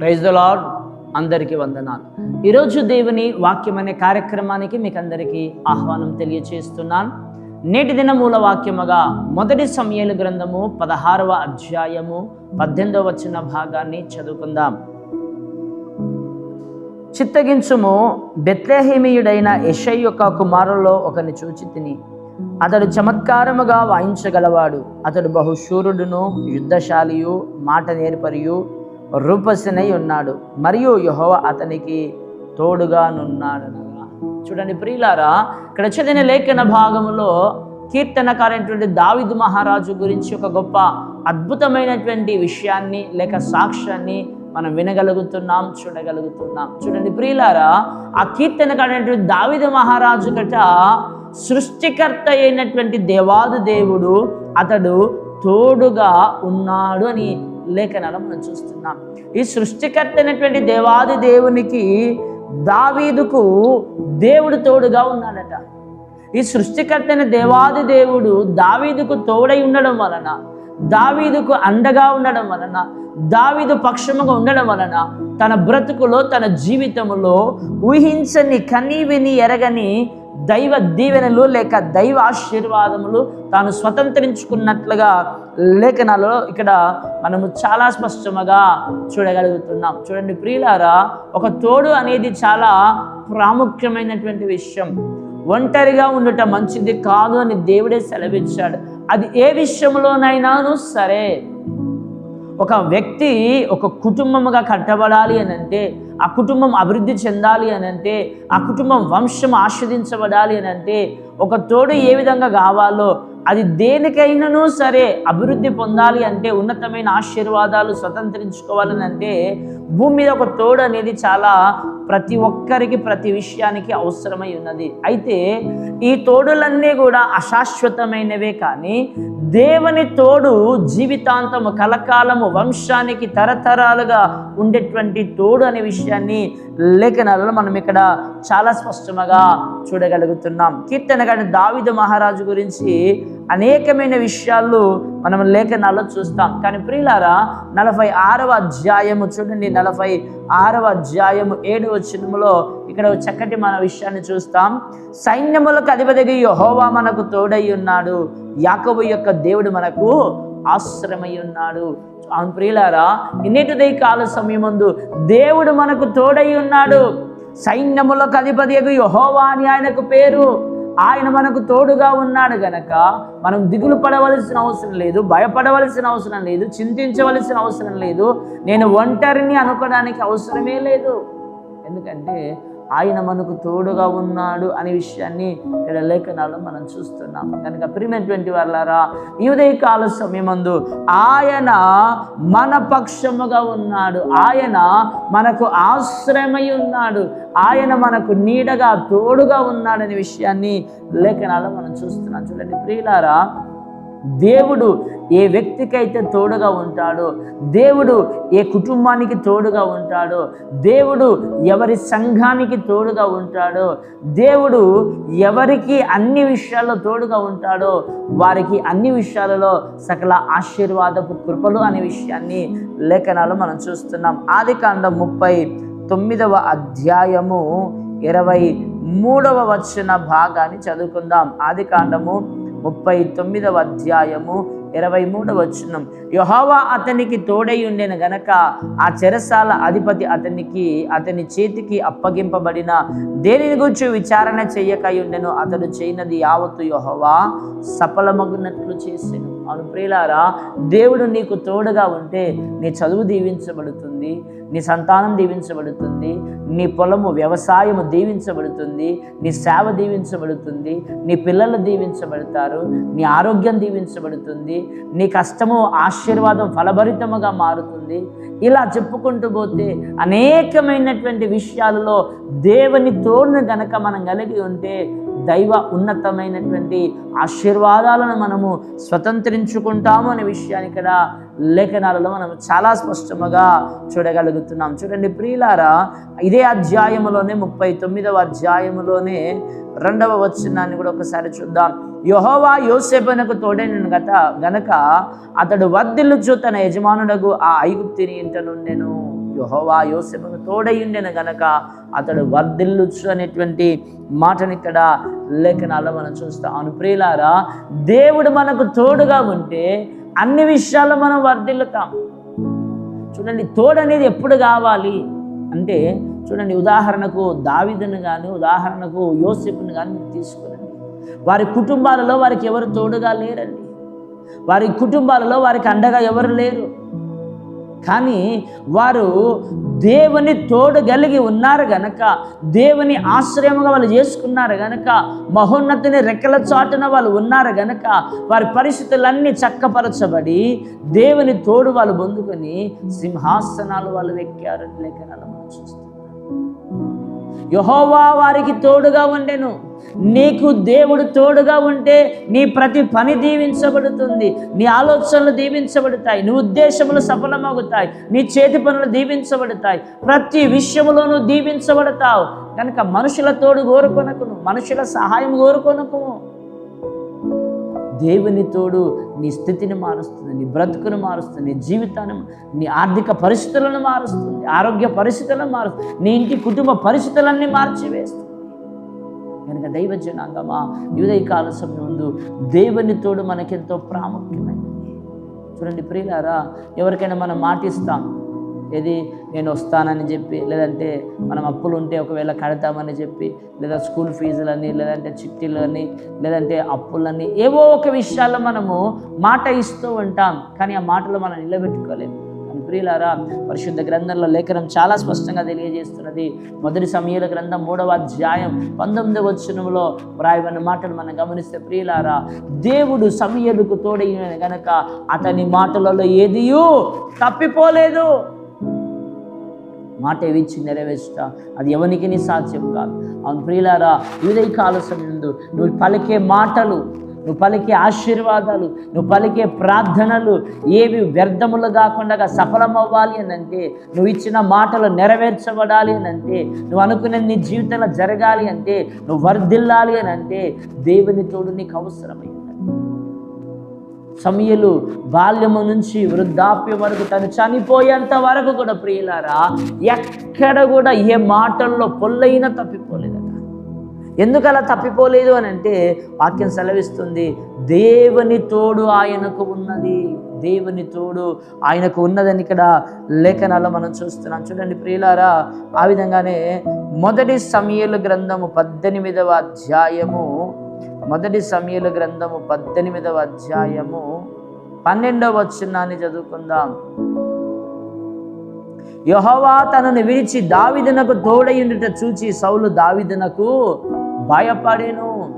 Praise the lord అందరికీ వందనాలు. ఈరోజు దేవుని వాక్యం అనే కార్యక్రమానికి మీకు అందరికీ ఆహ్వానం తెలియచేస్తున్నాను. నేటి దిన మూల వాక్యముగా మొదటి సమయాల గ్రంథము పదహారవ అధ్యాయము పద్దెనిమిదవ వచ్చిన భాగాన్ని చదువుకుందాం. చిత్తగించుము బెత్లెహేమియుడైన యషయ్ యొక్క కుమారుల్లో ఒకని చూచి తిని అతడు చమత్కారముగా వాయించగలవాడు. అతడు బహుశూరుడును యుద్ధశాలియు మాట నేర్పరియు రూపసినై ఉన్నాడు మరియు యహోవ అతనికి తోడుగా నున్నాడు చూడండి ప్రియులారా ఇక్కడ చదివిన లేఖన భాగంలో కీర్తనకారైనటువంటి దావిదు మహారాజు గురించి ఒక గొప్ప అద్భుతమైనటువంటి విషయాన్ని లేక సాక్ష్యాన్ని మనం వినగలుగుతున్నాం చూడగలుగుతున్నాం. చూడండి ప్రియులారా ఆ కీర్తనకారైనటువంటి దావిదు మహారాజు గట సృష్టికర్త అయినటువంటి దేవాది దేవుడు అతడు తోడుగా ఉన్నాడు అని లేఖనాలు మనం చూస్తున్నాం. ఈ సృష్టికర్త అయినటువంటి దేవాది దేవునికి దావీదుకు దేవుడు తోడుగా ఉన్నాడట. ఈ సృష్టికర్త అయిన దేవాది దేవుడు దావీదుకు తోడై ఉండడం వలన దావీదుకు అండగా ఉండడం వలన దావీదు పక్షముగా ఉండడం వలన తన బ్రతుకులో తన జీవితంలో ఊహించని కనీవిని ఎరగని దైవ దీవెనలు లేక దైవ ఆశీర్వాదములు తాను స్వతంత్రించుకున్నట్లుగా లేఖనాలలో ఇక్కడ మనము చాలా స్పష్టముగా చూడగలుగుతున్నాం. చూడండి ప్రియులారా ఒక తోడు అనేది చాలా ప్రాముఖ్యమైనటువంటి విషయం. ఒంటరిగా ఉండటం మంచిది కాదు అని దేవుడే సెలవిచ్చాడు. అది ఏ విషయంలోనైనాను సరే. ఒక వ్యక్తి ఒక కుటుంబముగా కట్టబడాలి అని అంటే ఆ కుటుంబం అభివృద్ధి చెందాలి అని అంటే ఆ కుటుంబం వంశం ఆస్వాదించబడాలి అని అంటే ఒక తోడు ఏ విధంగా కావాలో అది దేనికైనాను సరే అభివృద్ధి పొందాలి అంటే ఉన్నతమైన ఆశీర్వాదాలు స్వతంత్రించుకోవాలని అంటే భూమి మీద ఒక తోడు అనేది చాలా ప్రతి ఒక్కరికి ప్రతి విషయానికి అవసరమై ఉన్నది. అయితే ఈ తోడులన్నీ కూడా అశాశ్వతమైనవే కానీ దేవుని తోడు జీవితాంతము కలకాలము వంశానికి తరతరాలుగా ఉండేటువంటి తోడు అనే విషయాన్ని లేఖనాలలో మనం ఇక్కడ చాలా స్పష్టంగా చూడగలుగుతున్నాం. కీర్తన కానీ దావిద మహారాజు గురించి అనేకమైన విషయాలు మనం లేఖనాల్లో చూస్తాం. కానీ ప్రియులారా నలభై ఆరవ అధ్యాయము చూడండి. నలభై ఆరవ అధ్యాయము ఏడవ చిన్నములో ఇక్కడ చక్కటి మన విషయాన్ని చూస్తాం. సైన్యములకు అధిపతిగా యహోవా మనకు తోడై ఉన్నాడు. యాకబు యొక్క దేవుడు మనకు ఆశ్రమై ఉన్నాడు. అవును ప్రియులారా ఇన్నిటిదై కాల సమయమందు దేవుడు మనకు తోడై ఉన్నాడు. సైన్యములకు అధిపతిగా యహోవా అని ఆయనకు పేరు. ఆయన మనకు తోడుగా ఉన్నాడు గనక మనం దిగులు పడవలసిన అవసరం లేదు భయపడవలసిన అవసరం లేదు చింతించవలసిన అవసరం లేదు. నేను ఒంటరిని అనుకోవడానికి అవసరమే లేదు. ఎందుకంటే ఆయన మనకు తోడుగా ఉన్నాడు అనే విషయాన్ని ఇక్కడ లేఖనాలు మనం చూస్తున్నాం. కనుక ప్రియమైనటువంటి వాళ్ళారా ఈ ఉదయకాల సమయమందు ఆయన మన పక్షముగా ఉన్నాడు. ఆయన మనకు ఆశ్రయమై ఉన్నాడు. ఆయన మనకు నీడగా తోడుగా ఉన్నాడనే విషయాన్ని లేఖనాలు మనం చూస్తున్నాం. చూడండి ప్రియులారా దేవుడు ఏ వ్యక్తికైతే తోడుగా ఉంటాడో దేవుడు ఏ కుటుంబానికి తోడుగా ఉంటాడో దేవుడు ఎవరి సంఘానికి తోడుగా ఉంటాడో దేవుడు ఎవరికి అన్ని విషయాల్లో తోడుగా ఉంటాడో వారికి అన్ని విషయాలలో సకల ఆశీర్వాదపు కృపలు అనే విషయాన్ని లేఖనాలు మనం చూస్తున్నాం. ఆది కాండం ముప్పై తొమ్మిదవ అధ్యాయము ఇరవై మూడవ వచ్చిన భాగాన్ని చదువుకుందాం. ఆది కాండము ముప్పై తొమ్మిదవ అధ్యాయము ఇరవై మూడవ వచనం. యహోవా అతనికి తోడై ఉండేను గనక ఆ చెరసాల అధిపతి అతనికి అతని చేతికి అప్పగింపబడిన దేనిని గురించి విచారణ చేయకై ఉండెను? అతడు చేయనది యావత్తు యహోవా సఫలమగునట్లు చేశాను అవును ప్రియులారా దేవుడు నీకు తోడుగా ఉంటే నీ చదువు దీవించబడుతుంది. నీ సంతానం దీవించబడుతుంది నీ పొలము వ్యవసాయము దీవించబడుతుంది నీ సేవ దీవించబడుతుంది నీ పిల్లలు దీవించబడతారు నీ ఆరోగ్యం దీవించబడుతుంది నీ కష్టము ఆశీర్వాదం ఫలభరితముగా మారుతుంది. ఇలా చెప్పుకుంటూ పోతే అనేకమైనటువంటి విషయాలలో దేవుని తోడును గనక మనం కలిగి ఉంటే దైవ ఉన్నతమైనటువంటి ఆశీర్వాదాలను మనము స్వతంత్రించుకుంటాము అనే విషయాన్ని ఇక్కడ లేఖనాలలో మనం చాలా స్పష్టముగా చూడగలుగుతున్నాం. చూడండి ప్రియులారా ఇదే అధ్యాయములోనే ముప్పై తొమ్మిదవ అధ్యాయములోనే రెండవ వచనాన్ని కూడా ఒకసారి చూద్దాం. యహోవా యోసేపునకు తోడైన గత గనక అతడు వద్దిల్లుచు తన యజమానుడకు ఆ ఐగుప్తిని ఇంట నుండెను. యహోవా యోసేపుకు తోడయుండెను గనక అతడు వర్ధిల్లుచ్చు అనేటువంటి మాటని ఇక్కడ లేఖనాల్లో మనం చూస్తాం. అవును ప్రియులారా దేవుడు మనకు తోడుగా ఉంటే అన్ని విషయాల్లో మనం వర్ధిల్లుతాం. చూడండి తోడు అనేది ఎప్పుడు కావాలి అంటే చూడండి ఉదాహరణకు దావిదను కానీ ఉదాహరణకు యోసెఫ్ను కానీ మీరు తీసుకురండి. వారి కుటుంబాలలో వారికి ఎవరు తోడుగా లేరండి? వారి కుటుంబాలలో వారికి అండగా ఎవరు లేరు? కానీ వారు దేవుని తోడు కలిగి ఉన్నారు గనక దేవుని ఆశ్రయముగా వాళ్ళు చేసుకున్నారు గనక మహోన్నతిని రెక్కల చాటున వాళ్ళు ఉన్నారు గనక వారి పరిస్థితులన్నీ చక్కపరచబడి దేవుని తోడు వాళ్ళు పొందుకొని సింహాసనాలు వాళ్ళు ఎక్కారు లేఖనాలు మనం చూస్తున్నాం. యహోవా వారికి తోడుగా ఉండెను. నీకు దేవుడు తోడుగా ఉంటే నీ ప్రతి పని దీవించబడుతుంది. నీ ఆలోచనలు దీవించబడతాయి. నీ ఉద్దేశములు సఫలమవుతాయి నీ చేతి పనులు దీవించబడతాయి. ప్రతి విషయములోనూ దీవించబడతావు. కనుక మనుషుల తోడు కోరుకొనకును. మనుషుల సహాయం కోరుకొనకుము. దేవుని తోడు నీ స్థితిని మారుస్తుంది నీ బ్రతుకును మారుస్తుంది నీ జీవితాన్ని నీ ఆర్థిక పరిస్థితులను మారుస్తుంది ఆరోగ్య పరిస్థితులను మారుస్తుంది నీ ఇంటి కుటుంబ పరిస్థితులన్నీ మార్చివేస్తుంది. కనుక దైవ జనాంగమా యుదయ కాల సమయం దేవుని తోడు మనకెంతో ప్రాముఖ్యమైనది. చూడండి ప్రియులారా ఎవరికైనా మనం మాటిస్తాం ఏది నేను వస్తానని చెప్పి లేదంటే మనం అప్పులు ఉంటే ఒకవేళ కడతామని చెప్పి లేదా స్కూల్ ఫీజులని లేదంటే చిట్టీలని లేదంటే అప్పులని ఏవో ఒక విషయాల్లో మనము మాట ఇస్తూ ఉంటాం కానీ ఆ మాటలు మనం నిలబెట్టుకోలేము కానీ ప్రియులారా పరిశుద్ధ గ్రంథంలో లేఖనం చాలా స్పష్టంగా తెలియజేస్తున్నది. మొదటి సమయాల గ్రంథం మూడవ అధ్యాయం పంతొమ్మిదవ వచనంలో వ్రాయబడిన మాటలు మనం గమనిస్తే ప్రియులారా దేవుడు సమయలకు తోడైన గనక అతని మాటలలో ఏదియూ తప్పిపోలేదు. మాట ఇచ్చి నెరవేర్చుట? అది ఎవరికి సాధ్యం కాదు. అవును ప్రియులారా ఉదయ కాల సమయంలో నువ్వు పలికే మాటలు నువ్వు పలికే ఆశీర్వాదాలు నువ్వు పలికే ప్రార్థనలు ఏవి వ్యర్థములు కాకుండా సఫలమవ్వాలి అని అంటే నువ్వు ఇచ్చిన మాటలు నెరవేర్చబడాలి అని అంటే నువ్వు అనుకున్న నీ జీవితంలో జరగాలి అంటే నువ్వు వర్ధిల్లాలి అని అంటే దేవుని తోడు నీకు అవసరమైంది. సమయలు బాల్యము నుంచి వృద్ధాప్యం వరకు తను చనిపోయేంత వరకు కూడా ప్రియులారా ఎక్కడ కూడా ఏ మాటల్లో పొల్లైనా తప్పిపోలేదట. ఎందుకు అలా తప్పిపోలేదు అని అంటే వాక్యం సెలవిస్తుంది దేవుని తోడు ఆయనకు ఉన్నది దేవుని తోడు ఆయనకు ఉన్నదని ఇక్కడ లేఖనాల్లో మనం చూస్తున్నాం. చూడండి ప్రియులారా ఆ విధంగానే మొదటి సమయలు గ్రంథము పద్దెనిమిదవ అధ్యాయము మొదటి సమయల గ్రంథము పద్దెనిమిదవ అధ్యాయము పన్నెండవ వచనాన్ని చదువుకుందాం. యహోవా తనను విడిచి దావిదనకు తోడయుండుట చూచి సౌలు దావిదనకు భయపడేను.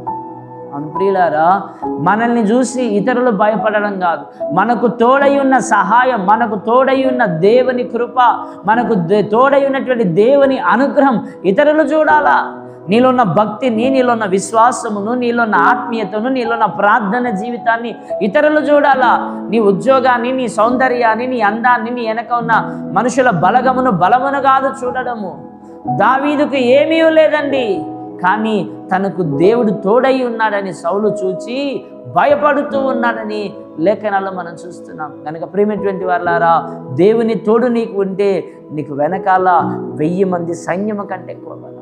అనుప్రియులారా మనల్ని చూసి ఇతరులు భయపడడం కాదు. మనకు తోడై ఉన్న సహాయం మనకు తోడై ఉన్న దేవుని కృప మనకు దే- తోడై ఉన్నటువంటి దేవుని అనుగ్రహం ఇతరులు చూడాలా? నీలో ఉన్న భక్తిని నీలో ఉన్న విశ్వాసమును నీలో ఉన్న ఆత్మీయతను నీలో ఉన్న ప్రార్థన జీవితాన్ని ఇతరులు చూడాలా? నీ ఉద్యోగాన్ని నీ సౌందర్యాన్ని నీ అందాన్ని నీ వెనక ఉన్న మనుషుల బలగమును బలమును కాదు చూడడము. దావీదుకు ఏమీ లేదండి. కానీ తనకు దేవుడు తోడై ఉన్నాడని సౌలు చూచి భయపడుతూ ఉన్నాడని లేఖనాల్లో మనం చూస్తున్నాం. కనుక ప్రేమటువంటి వాళ్ళారా దేవుని తోడు నీకు ఉంటే నీకు వెనకాల వెయ్యి మంది సైన్యము కంటే ఎక్కువ బలం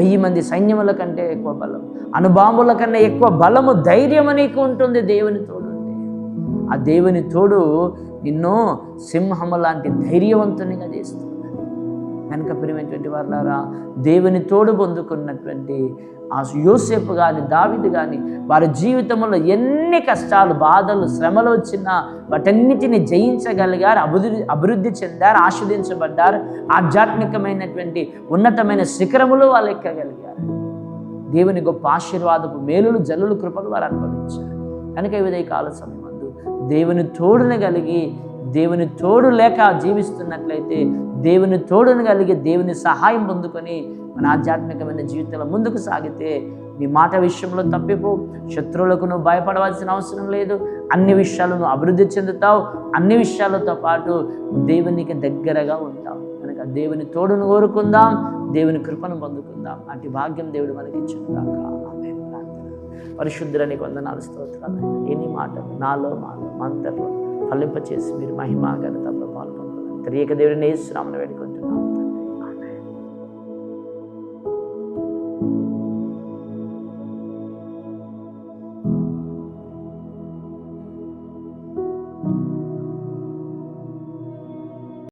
వెయ్యి మంది సైన్యముల కంటే ఎక్కువ బలం అనుబాంబుల కన్నా ఎక్కువ బలము ధైర్యము నీకు ఉంటుంది దేవుని తోడు. ఆ దేవుని తోడు నిన్ను సింహము లాంటి ధైర్యవంతునిగా చేస్తుంది. కనుక ప్రియమైనటువంటి వాళ్ళారా దేవుని తోడు పొందుకున్నటువంటి ఆ యోసేపు కానీ దావిది కానీ వారి జీవితంలో ఎన్ని కష్టాలు బాధలు శ్రమలు వచ్చినా వాటన్నిటిని జయించగలిగారు అభివృద్ధి అభివృద్ధి చెందారు ఆస్వాదించబడ్డారు ఆధ్యాత్మికమైనటువంటి ఉన్నతమైన శిఖరములు వాళ్ళు ఎక్కగలిగారు. దేవుని గొప్ప ఆశీర్వాదపు మేలులు జల్లులు కృపలు వారు అనుభవించారు. కనుక ఈ విధంగా కాల సమయం దేవుని తోడుని కలిగి దేవుని తోడు లేక జీవిస్తున్నట్లయితే దేవుని తోడును కలిగి దేవుని సహాయం పొందుకొని మన ఆధ్యాత్మికమైన జీవితంలో ముందుకు సాగితే నీ మాట విషయంలో తప్పిపో శత్రువులకు నువ్వు భయపడవలసిన అవసరం లేదు. అన్ని విషయాలు నువ్వు అభివృద్ధి చెందుతావు. అన్ని విషయాలతో పాటు దేవునికి దగ్గరగా ఉంటావు. కనుక దేవుని తోడును కోరుకుందాం దేవుని కృపను పొందుకుందాం. అటు భాగ్యం దేవుడు మనకి ఇచ్చుకుందాక ఆమె పరిశుద్ధులని వందనాలు స్తోత్రాలు. ఎన్ని మాటలు? నాలో మాలో మంతర్లో ఫలింపచేసి మీరు మహిమా ఘనత ప్రభావాలు పాల్గొంటున్నారు రియక దేవుడిని వేస్తున్నామని వేడుకుంటున్నాం.